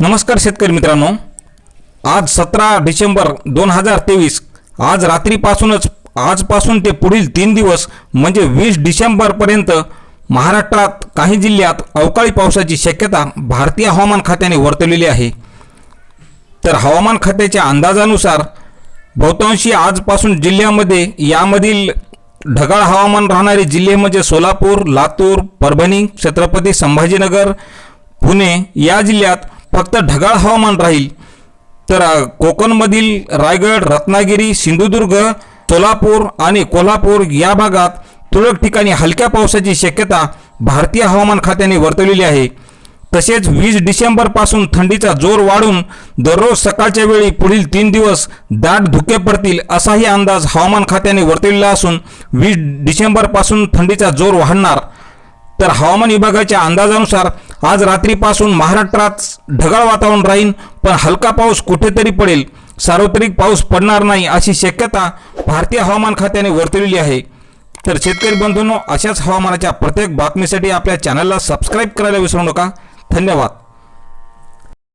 नमस्कार शेतकरी मित्रांनो. आज सतरा डिसेंबर दोन हजार तेवीस आज रात्रीपासूनच आजपासून ते पुढील तीन दिवस म्हणजे वीस डिसेंबरपर्यंत महाराष्ट्रात काही जिल्ह्यात अवकाळी पावसाची शक्यता भारतीय हवामान खात्याने वर्तवलेली आहे. तर हवामान खात्याच्या अंदाजानुसार बहुतांशी आजपासून जिल्ह्यामध्ये यामधील ढगाळ हवामान राहणारे जिल्हे म्हणजे सोलापूर लातूर परभणी छत्रपती संभाजीनगर पुणे या जिल्ह्यात फक्त ढगाळ हवामान राहील. तर कोकणमधील रायगड रत्नागिरी सिंधुदुर्ग सोलापूर आणि कोल्हापूर या भागात तुरळक ठिकाणी हलक्या पावसाची शक्यता भारतीय हवामान खात्याने वर्तवलेली आहे. तसेच वीस डिसेंबरपासून थंडीचा जोर वाढून दररोज सकाळच्या वेळी पुढील तीन दिवस दाट धुके पडतील असाही अंदाज हवामान खात्याने वर्तवलेला असून वीस डिसेंबरपासून थंडीचा जोर वाढणार. तर हवामान विभागाच्या अंदाजानुसार आज रात्रीपासून महाराष्ट्रात ढगाळ वातावरण राहील पण हलका पाऊस कुठेतरी पडेल. सार्वत्रिक पाऊस पडणार नाही अशी शक्यता भारतीय हवामान खात्याने वर्तवलेली आहे. तर शेतकरी बंधूंनो अशाच हवामानाच्या प्रत्येक बातमीसाठी आपल्या चॅनलला सबस्क्राईब करायला विसरू नका. धन्यवाद.